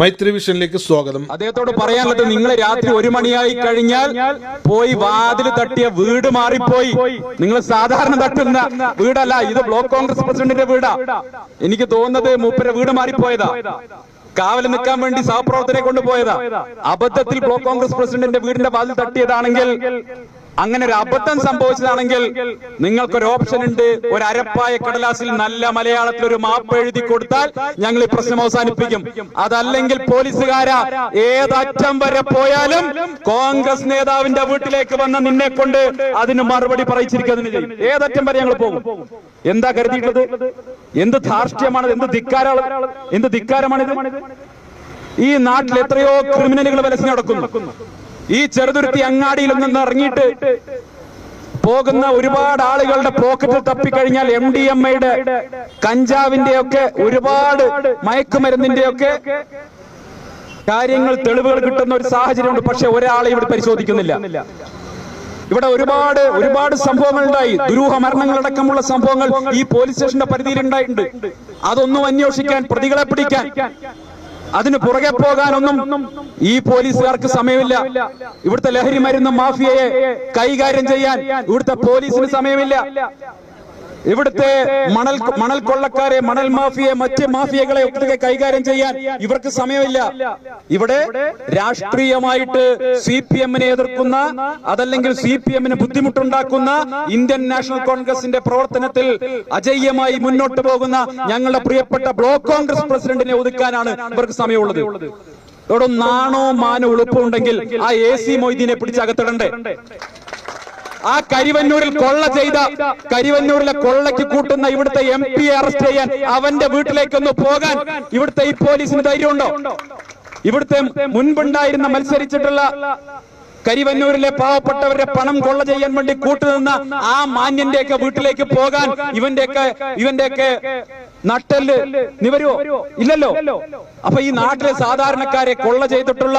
മൈത്രി വിഷനിലേക്ക് സ്വാഗതം. അദ്ദേഹത്തോട് പറയാനുള്ളത് നിങ്ങൾ രാത്രി ഒരു മണിയായി കഴിഞ്ഞാൽ പോയി വാതിൽ തട്ടിയ വീട് മാറിപ്പോയി. നിങ്ങൾ സാധാരണ തട്ടുന്ന വീടല്ല ഇത് ബ്ലോക്ക് കോൺഗ്രസ് പ്രസിഡന്റിന്റെ വീടാ. എനിക്ക് തോന്നുന്നത് മൂപ്പര വീട് മാറിപ്പോയതാ. കാവൽ നിൽക്കാൻ വേണ്ടി സഹപ്രവർത്തകരെ കൊണ്ടുപോയതാ. അബദ്ധത്തിൽ ബ്ലോക്ക് കോൺഗ്രസ് പ്രസിഡന്റിന്റെ വീടിന്റെ വാതിൽ തട്ടിയതാണെങ്കിൽ അങ്ങനെ ഒരു അബദ്ധം സംഭവിച്ചതാണെങ്കിൽ നിങ്ങൾക്കൊരു ഓപ്ഷൻ ഉണ്ട്. ഒരു അരപ്പായ കടലാസിൽ നല്ല മലയാളത്തിൽ ഒരു മാപ്പ് എഴുതി കൊടുത്താൽ ഞങ്ങൾ ഈ പ്രശ്നം അവസാനിപ്പിക്കും. അതല്ലെങ്കിൽ പോലീസുകാരാ ഏതറ്റം വരെ പോയാലും കോൺഗ്രസ് നേതാവിന്റെ വീട്ടിലേക്ക് വന്ന നിന്നെ കൊണ്ട് അതിന് മറുപടി പറയിച്ചിരിക്കുന്നതിന് ചെയ്യും. ഏതറ്റം വരെ ഞങ്ങൾ പോകും. എന്താ കരുതിയിട്ടുള്ളത്? എന്ത് ധാർഷ്ട്യമാണ് എന്ത് ധിക്കാരാണ്? എന്ത് ധിക്കാരമാണിത്? ഈ നാട്ടിൽ എത്രയോ ക്രിമിനലുകൾ വലസി ഈ ചെറുതുരുത്തി അങ്ങാടിയിൽ നിന്ന് ഇറങ്ങിയിട്ട് പോകുന്ന ഒരുപാട് ആളുകളുടെ പോക്കറ്റിൽ തപ്പിക്കഴിഞ്ഞാൽ എം ഡി എം ഐയുടെ കഞ്ചാവിന്റെ ഒക്കെ ഒരുപാട് മയക്കുമരുന്നിന്റെ ഒക്കെ കാര്യങ്ങൾ തെളിവുകൾ കിട്ടുന്ന ഒരു സാഹചര്യമുണ്ട്. പക്ഷെ ഒരാളെ ഇവിടെ പരിശോധിക്കുന്നില്ല. ഇവിടെ ഒരുപാട് ഒരുപാട് സംഭവങ്ങൾ ഉണ്ടായി ദുരൂഹ മരണങ്ങളടക്കമുള്ള സംഭവങ്ങൾ ഈ പോലീസ് സ്റ്റേഷന്റെ പരിധിയിൽ ഉണ്ടായിട്ടുണ്ട് അതൊന്നും അന്വേഷിക്കാൻ പ്രതികളെ പിടിക്കാൻ. അതിന് പുറകെ പോകാനൊന്നും ഈ പോലീസുകാർക്ക് സമയമില്ല. ഇവിടുത്തെ ലഹരി മരുന്ന് മാഫിയയെ കൈകാര്യം ചെയ്യാൻ ഇവിടുത്തെ പോലീസിന് സമയമില്ല. ഇവിടുത്തെ മണൽ മണൽ കൊള്ളക്കാരെ മണൽ മാഫിയെ മറ്റ് മാഫിയകളെ ഒക്കെ കൈകാര്യം ചെയ്യാൻ ഇവർക്ക് സമയമില്ല. ഇവിടെ രാഷ്ട്രീയമായിട്ട് സി പി എമ്മിനെ എതിർക്കുന്ന അതല്ലെങ്കിൽ സി പി എമ്മിന് ബുദ്ധിമുട്ടുണ്ടാക്കുന്ന ഇന്ത്യൻ നാഷണൽ കോൺഗ്രസിന്റെ പ്രവർത്തനത്തിൽ അജയ്യമായി മുന്നോട്ട് പോകുന്ന ഞങ്ങളുടെ പ്രിയപ്പെട്ട ബ്ലോക്ക് കോൺഗ്രസ് പ്രസിഡന്റിനെ ഒതുക്കാനാണ് ഇവർക്ക് സമയമുള്ളത്. ഇവിടെ നാണോ മാനോ എളുപ്പമുണ്ടെങ്കിൽ ആ എ സി മൊയ്തീനെ പിടിച്ചകത്തിടണ്ടേ ആ കരിവന്നൂരിൽ കൊള്ള ചെയ്ത കരിവന്നൂരിലെ കൊള്ളയ്ക്ക് കൂട്ടുന്ന ഇവിടുത്തെ എം പിയെ അറസ്റ്റ് ചെയ്യാൻ അവന്റെ വീട്ടിലേക്കൊന്ന് പോകാൻ ഇവിടുത്തെ ഈ പോലീസിന് ധൈര്യമുണ്ടോ? ഇവിടുത്തെ മുൻപുണ്ടായിരുന്ന മത്സരിച്ചിട്ടുള്ള കരിവന്നൂരിലെ പാവപ്പെട്ടവരുടെ പണം കൊള്ള ചെയ്യാൻ വേണ്ടി കൂട്ടുനിന്ന ആ മാന്യന്റെയൊക്കെ വീട്ടിലേക്ക് പോകാൻ ഇവന്റെയൊക്കെ ഇവന്റെയൊക്കെ നട്ടൽ നിവരുവോ? ഇല്ലല്ലോ. അപ്പൊ ഈ നാട്ടിലെ സാധാരണക്കാരെ കൊള്ള ചെയ്തിട്ടുള്ള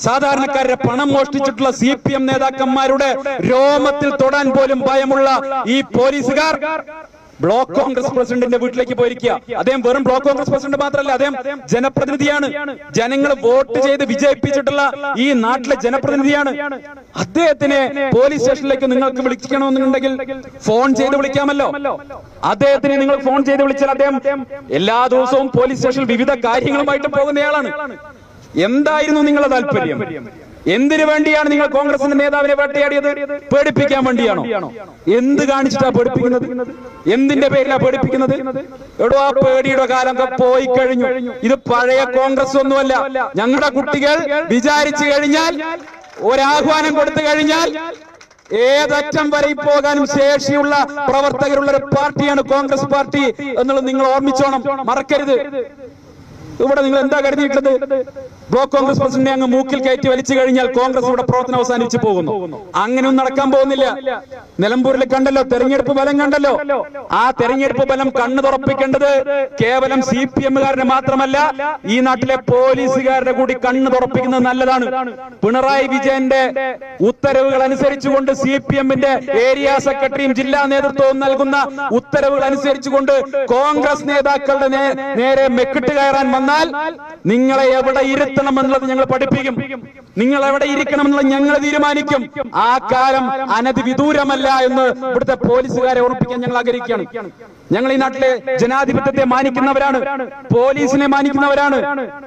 സാധാരണക്കാരുടെ പണം മോഷ്ടിച്ചിട്ടുള്ള സി പി എം നേതാക്കന്മാരുടെ രോമത്തിൽ തൊടാൻ പോലും ഭയമുള്ള ഈ പോലീസുകാർ ബ്ലോക്ക് കോൺഗ്രസ് പ്രസിഡന്റിന്റെ വീട്ടിലേക്ക് പോയിരിക്കുക. അദ്ദേഹം വെറും ബ്ലോക്ക് കോൺഗ്രസ് പ്രസിഡന്റ് മാത്രമല്ല അദ്ദേഹം ജനപ്രതിനിധിയാണ്. ജനങ്ങൾ വോട്ട് ചെയ്ത് വിജയിപ്പിച്ചിട്ടുള്ള ഈ നാട്ടിലെ ജനപ്രതിനിധിയാണ്. അദ്ദേഹത്തിനെ പോലീസ് സ്റ്റേഷനിലേക്ക് നിങ്ങൾക്ക് വിളിക്കണമെന്നുണ്ടെങ്കിൽ ഫോൺ ചെയ്ത് വിളിക്കാമല്ലോ. അദ്ദേഹത്തിനെ നിങ്ങൾ ഫോൺ ചെയ്ത് വിളിച്ചാൽ അദ്ദേഹം എല്ലാ ദിവസവും പോലീസ് സ്റ്റേഷനിൽ വിവിധ കാര്യങ്ങളുമായിട്ട് പോകുന്നയാളാണ്. എന്തായിരുന്നു നിങ്ങളുടെ താല്പര്യം? എന്തിനു വേണ്ടിയാണ് നിങ്ങൾ കോൺഗ്രസിന്റെ നേതാവിനെ വേട്ടയാടിയത്? പേടിപ്പിക്കാൻ വേണ്ടിയാണോ? എന്ത് കാണിച്ചിട്ടാ പേടിപ്പിക്കുന്നത്? എന്തിന്റെ പേരിലാ പേടിപ്പിക്കുന്നത്? എടോ ആ പേടിയുടെ കാലം പോയി കഴിഞ്ഞു. ഇത് പഴയ കോൺഗ്രസ് ഒന്നുമല്ല. ഞങ്ങളുടെ കുട്ടികൾ വിചാരിച്ചു കഴിഞ്ഞാൽ ഒരാഹ്വാനം കൊടുത്തു കഴിഞ്ഞാൽ ഏതറ്റം വരെ പോകാനും ശേഷിയുള്ള പ്രവർത്തകരുള്ള ഒരു പാർട്ടിയാണ് കോൺഗ്രസ് പാർട്ടി എന്നുള്ളത് നിങ്ങൾ ഓർമ്മിച്ചോണം. മറക്കരുത്. ഇവിടെ നിങ്ങൾ എന്താ കരുതിയിട്ടത് ബ്ലോക്ക് കോൺഗ്രസ് പ്രസിഡന്റിനെ അങ്ങ് മൂക്കിൽ കയറ്റി വലിച്ചു കഴിഞ്ഞാൽ കോൺഗ്രസ് ഇവിടെ പ്രവർത്തനം അവസാനിച്ചു പോകുന്നു. അങ്ങനെയൊന്നും നടക്കാൻ പോകുന്നില്ല. നിലമ്പൂരിൽ കണ്ടല്ലോ തെരഞ്ഞെടുപ്പ് ബലം കണ്ടല്ലോ. ആ തെരഞ്ഞെടുപ്പ് ബലം കണ്ണു തുറപ്പിക്കേണ്ടത് കേവലം സി പി എമ്മുകാരനെ മാത്രമല്ല ഈ നാട്ടിലെ പോലീസുകാരുടെ കൂടി കണ്ണു തുറപ്പിക്കുന്നത് നല്ലതാണ്. പിണറായി വിജയന്റെ ഉത്തരവുകൾ അനുസരിച്ചുകൊണ്ട് സി പി എമ്മിന്റെ ഏരിയ സെക്രട്ടറിയും ജില്ലാ നേതൃത്വവും നൽകുന്ന ഉത്തരവുകൾ അനുസരിച്ചുകൊണ്ട് കോൺഗ്രസ് നേതാക്കളുടെ നേരെ മെക്കിട്ട് കയറാൻ വന്നാൽ നിങ്ങളെ എവിടെ ഇരുത്തണം എന്നുള്ളത് ഞങ്ങൾ പഠിപ്പിക്കും. നിങ്ങൾ എവിടെ ഇരിക്കണം എന്നുള്ളത് ഞങ്ങൾ തീരുമാനിക്കും. ആ കാലം അനധി വിദൂരമല്ല എന്ന് ഇവിടുത്തെ പോലീസുകാരെ ഓർപ്പിക്കാൻ ഞങ്ങൾ ആഗ്രഹിക്കുകയാണ്. ഞങ്ങൾ ഈ നാട്ടിലെ ജനാധിപത്യത്തെ മാനിക്കുന്നവരാണ്. പോലീസിനെ മാനിക്കുന്നവരാണ്.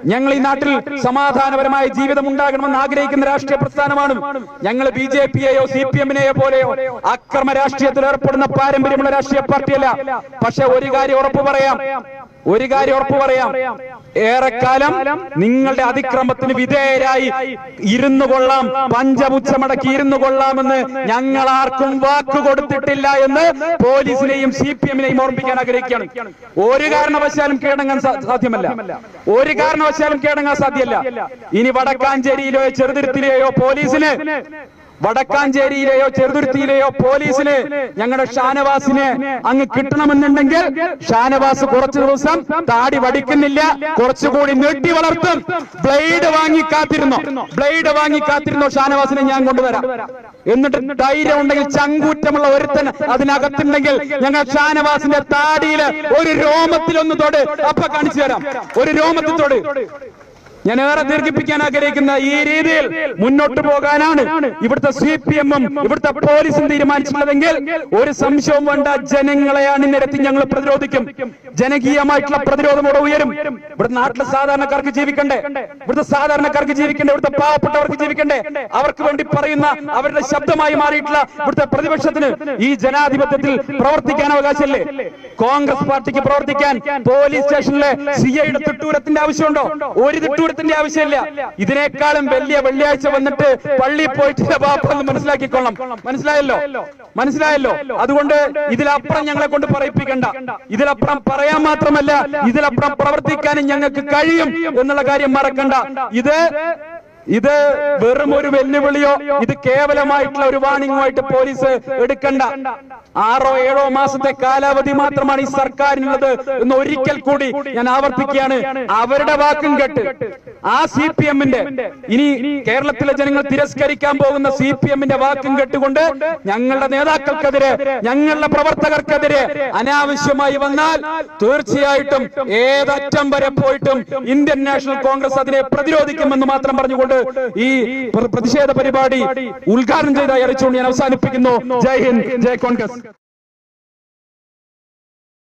ഞങ്ങൾ ഈ നാട്ടിൽ സമാധാനപരമായ ജീവിതം ഉണ്ടാകണമെന്ന് ആഗ്രഹിക്കുന്ന രാഷ്ട്രീയ പ്രസ്ഥാനമാണ്. ഞങ്ങൾ ബി ജെ പിയെയോ സി പി എമ്മിനെയോ പോലെയോ അക്രമ രാഷ്ട്രീയത്തിൽ ഏർപ്പെടുന്ന പാരമ്പര്യമുള്ള രാഷ്ട്രീയ പാർട്ടിയല്ല. പക്ഷെ ഒരു കാര്യം ഉറപ്പു പറയാം. ഒരു കാര്യം ഉറപ്പു പറയാം. ഏറെക്കാലം നിങ്ങളുടെ അതിക്രമത്തിന് വിധേയരായി ഇരുന്നു കൊള്ളാം. പഞ്ചപുച്ഛമടക്കി ഇരുന്നു കൊള്ളാമെന്ന് ഞങ്ങൾ ആർക്കും വാക്ക് കൊടുത്തിട്ടില്ല എന്ന് പോലീസിനെയും സി പി എമ്മിനെയും ഓർമ്മിക്കാൻ ആഗ്രഹിക്കുകയാണ്. ഒരു കാരണവശാലും കീഴടങ്ങാൻ സാധ്യമല്ല. ഒരു കാരണവശാലും കീഴടങ്ങാൻ സാധ്യമല്ല. ഇനി വടക്കാഞ്ചേരിയിലെയോ ചെറുതിരുത്തിലെയോ പോലീസിന് വടക്കാഞ്ചേരിയിലെയോ ചെറുതുരുത്തിയിലെയോ പോലീസിന് ഞങ്ങളുടെ ഷാനവാസിന് അങ്ങ് കിട്ടണമെന്നുണ്ടെങ്കിൽ ഷാനവാസ് കുറച്ചു ദിവസം താടി വടിക്കുന്നില്ല കുറച്ചുകൂടി നീട്ടി വളർത്തും. ബ്ലേഡ് വാങ്ങി കാത്തിരുന്നോ? ബ്ലേഡ് വാങ്ങി കാത്തിരുന്നോ ഷാനവാസിനെ ഞാൻ കൊണ്ടുവരാം? എന്നിട്ട് ധൈര്യം ഉണ്ടെങ്കിൽ ചങ്കൂറ്റമുള്ള ഒരുത്തൻ അതിനകത്തുണ്ടെങ്കിൽ ഞങ്ങൾ ഷാനവാസിന്റെ താടിയിൽ ഒരു രോമത്തിലൊന്ന് തൊട്. അപ്പൊ കാണിച്ചു തരാം. ഒരു രോമത്തിൽ തൊട്. ഞാൻ ഏറെ ദീർഘിപ്പിക്കാൻ ആഗ്രഹിക്കുന്ന ഈ രീതിയിൽ മുന്നോട്ട് പോകാനാണ് ഇവിടുത്തെ സി പി എമ്മും ഇവിടുത്തെ പോലീസും തീരുമാനിച്ചിട്ടുള്ളതെങ്കിൽ ഒരു സംശയവും വേണ്ട ജനങ്ങളെയാണ് അണിനിരത്തി ഞങ്ങൾ പ്രതിരോധിക്കും. ജനകീയമായിട്ടുള്ള പ്രതിരോധം ഇവിടെ ഉയരും. ഇവിടെ നാട്ടിലെ സാധാരണക്കാർക്ക് ജീവിക്കണ്ടേ? ഇവിടുത്തെ സാധാരണക്കാർക്ക് ജീവിക്കണ്ടേ? ഇവിടുത്തെ പാവപ്പെട്ടവർക്ക് ജീവിക്കണ്ടേ? അവർക്ക് വേണ്ടി പറയുന്ന അവരുടെ ശബ്ദമായി മാറിയിട്ടുള്ള ഇവിടുത്തെ പ്രതിപക്ഷത്തിന് ഈ ജനാധിപത്യത്തിൽ പ്രവർത്തിക്കാൻ അവകാശമില്ലേ? കോൺഗ്രസ് പാർട്ടിക്ക് പ്രവർത്തിക്കാൻ പോലീസ് സ്റ്റേഷനിലെ സി ഐയുടെ തിട്ടൂരത്തിന്റെ ആവശ്യമുണ്ടോ? ഒരു തിട്ടൂരത്തിന്റെ ആവശ്യമില്ല. ഇതിനേക്കാളും വലിയ വെള്ളിയാഴ്ച വന്നിട്ട് പള്ളി പോയിട്ട് ബാപ്പ എന്ന് മനസ്സിലാക്കിക്കൊള്ളാം മനസ്സിലായല്ലോ? മനസ്സിലായല്ലോ? അതുകൊണ്ട് ഇതിലപ്പുറം ഞങ്ങളെ കൊണ്ട് പറയിപ്പിക്കണ്ട. ഇതിലപ്പുറം പറയാൻ മാത്രമല്ല ഇതിലപ്പുറം പ്രവർത്തിക്കാനും ഞങ്ങൾക്ക് കഴിയും എന്നുള്ള കാര്യം മറക്കണ്ട. ഇത് ഇത് വെറും ഒരു വെല്ലുവിളിയോ ഇത് കേവലമായിട്ടുള്ള ഒരു വാണിംഗോ വാണിംഗുമായിട്ട് പോലീസ് എടുക്കണ്ട. ആറോ ഏഴോ മാസത്തെ കാലാവധി മാത്രമാണ് ഈ സർക്കാരിനുള്ളത് എന്ന് ഒരിക്കൽ കൂടി ഞാൻ ആവർത്തിക്കുകയാണ്. അവരുടെ വാക്കും കേട്ട് ആ സി പി എമ്മിന്റെ ഇനി കേരളത്തിലെ ജനങ്ങൾ തിരസ്കരിക്കാൻ പോകുന്ന സി പി എമ്മിന്റെ വാക്കും കേട്ടുകൊണ്ട് ഞങ്ങളുടെ നേതാക്കൾക്കെതിരെ ഞങ്ങളുടെ പ്രവർത്തകർക്കെതിരെ അനാവശ്യമായി വന്നാൽ തീർച്ചയായിട്ടും ഏതറ്റം വരെ പോയിട്ടും ഇന്ത്യൻ നാഷണൽ കോൺഗ്രസ് അതിനെ പ്രതിരോധിക്കുമെന്ന് മാത്രം പറഞ്ഞുകൊണ്ട് ഈ പ്രതിഷേധ പരിപാടി ഉദ്ഘാടനം ചെയ്തായി അറിയിച്ചുകൊണ്ട് ഞാൻ അവസാനിപ്പിക്കുന്നു. ജയ് ഹിന്ദ് ജയ് കോൺഗ്രസ്.